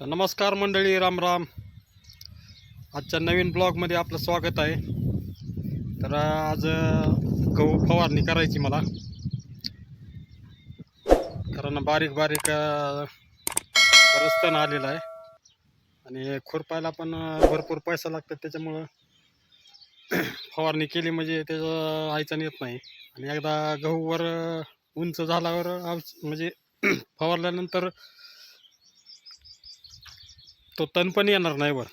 तर नमस्कार मंडळी राम राम. आजच्या नवीन ब्लॉगमध्ये आपलं स्वागत आहे. तर आज गहू फवारणी करायची मला. कारण बारीक बारीक रस्त्यानं आलेला आलेलं आहे. आणि खुरपायला पण भरपूर पैसा लागतात. त्याच्यामुळं फवारणी केली म्हणजे त्याचं आयचं येत नाही. आणि एकदा गहूवर उंच झाल्यावर म्हणजे फवारल्यानंतर तो तण पण येणार नाही वर.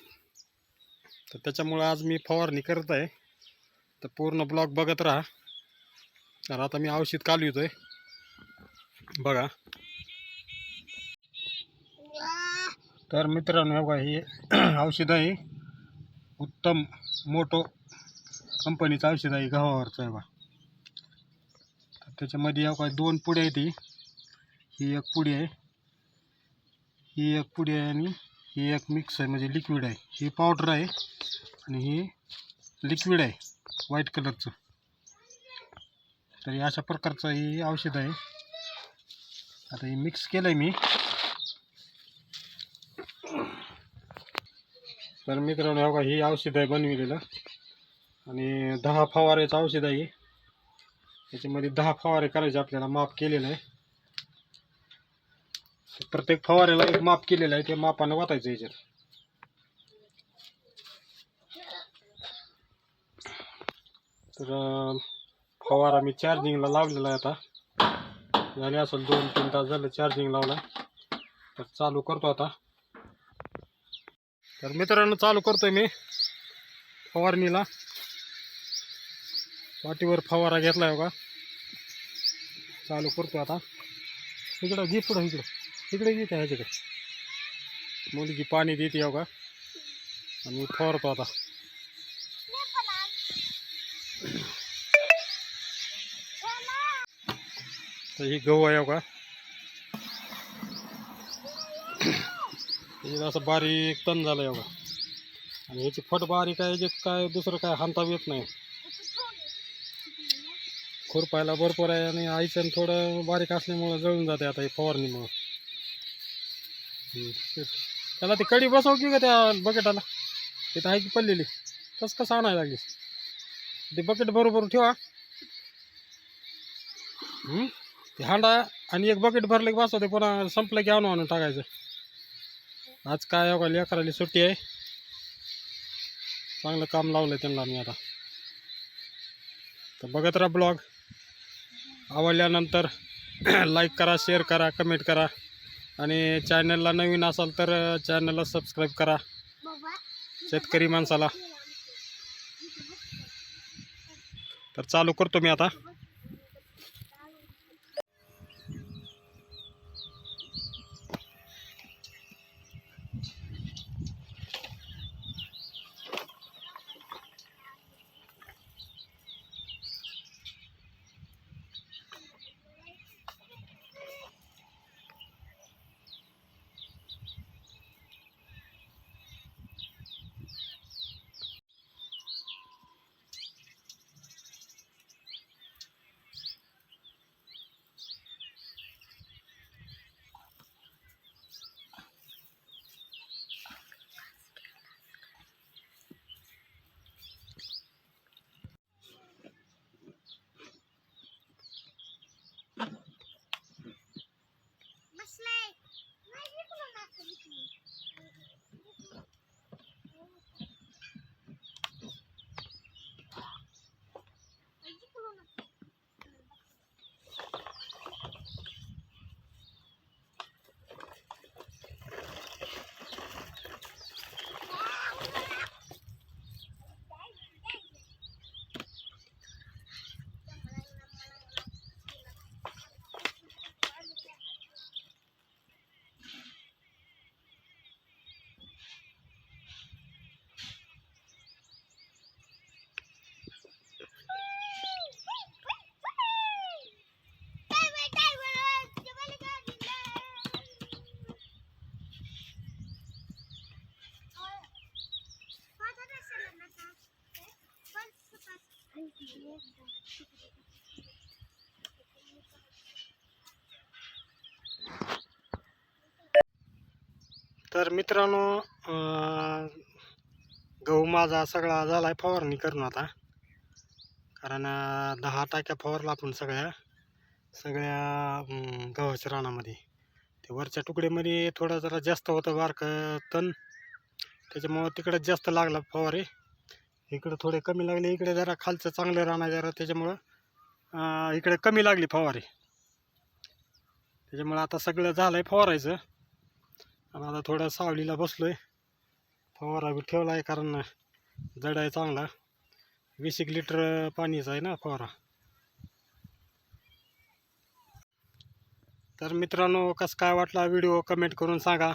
तर त्याच्यामुळं आज मी फवारणी करत आहे. तर पूर्ण ब्लॉक बघत राहा. तर आता मी औषध कालवितोय. बघा. तर मित्रांनो बघा हे औषध आहे. उत्तम मोटो कंपनीचं औषध आहे गव्हावरचं आहे बा तर त्याच्यामध्ये हे दोन पुढे आहे ती ही एक पुडी आहे. ही एक पुडी आहे आणि ही एक मिक्स आहे म्हणजे लिक्विड आहे. ही पावडर आहे आणि ही लिक्विड आहे व्हाईट कलरचं तर हे अशा प्रकारचं ही औषध आहे. आता हे मिक्स केलं आहे मी. तर मित्रांनो हे का ही औषध आहे बनविलेलं. आणि दहा फवारेचं औषध आहे याच्यामध्ये दहा फवारे करायचे आपल्याला माफ केलेलं आहे. प्रत्येक फवाऱ्याला एक माप केलेलं आहे ते मापानं वाचायचं याच्यात. तर फवारा मी चार्जिंगला लावलेला आहे आता. झाले असेल दोन तीन तास झालं चार्जिंग लावला. तर चालू करतो आता. तर मित्रांनो चालू करतोय मी फवारणीला. वाटीवर फवारा घेतलाय का चालू करतो आता. इकडं घे पुढं इकडं. इकडे घेते ह्याच्याकडे मुलगी पाणी देते हो का? आणि फवारतो आता. तर ही गहू आहे हो का? हे असं बारीक तण झालं हो का? फट बारीक आहे, याच्यात काय दुसरं काय येत भरपूर आहे आणि आईचं थोडं बारीक असल्यामुळं जळून जाते आता हे फवारणीमुळं. त्याला ती कडी बसव की का त्या बकेटाला? तिथं आहे की पडलेली. तस कसं आणायला लागलीस? ते बकेट बरोबर ठेवा. हम्म? ते हांडा आणि एक बकेट भरलं की बसवते, पुन्हा संपलं की आणून आणून टाकायचं. आज काय अवघा लेकराली सुट्टी आहे. चांगलं काम लावलं त्यांना मी आता. तर बघत राहा ब्लॉग. आवडल्यानंतर लाईक करा शेअर करा कमेंट करा. आणि चॅनलला नवीन असाल तर चॅनलला सबस्क्राईब करा. शेतकरी माणसाला. तर चालू करतो मी आता. तर मित्रांनो गहू माझा सगळा झाला आहे फवारणी करून आता. कारण दहा टाक्या फवारला आपण सगळ्या सगळ्या गव्हाच्या रानामध्ये. ते वरच्या तुकड्यामध्ये थोडा जरा जास्त होतं बारकं तण. त्याच्यामुळं तिकडं जास्त लागला फवारे इकडं थोडे कमी लागले इकडे जरा खालचं चांगलं राहणार जरा त्याच्यामुळं इकडे कमी लागली फवारी. त्याच्यामुळं आता सगळं झालं आहे फवारायचं. आणि आता थोडं सावलीला बसलो आहे फवारा बी ठेवला आहे कारण जड आहे चांगला. वीस एक लिटर पाणीचा आहे ना फवारा. तर मित्रांनो कसं काय वाटला व्हिडिओ? कमेंट करून सांगा.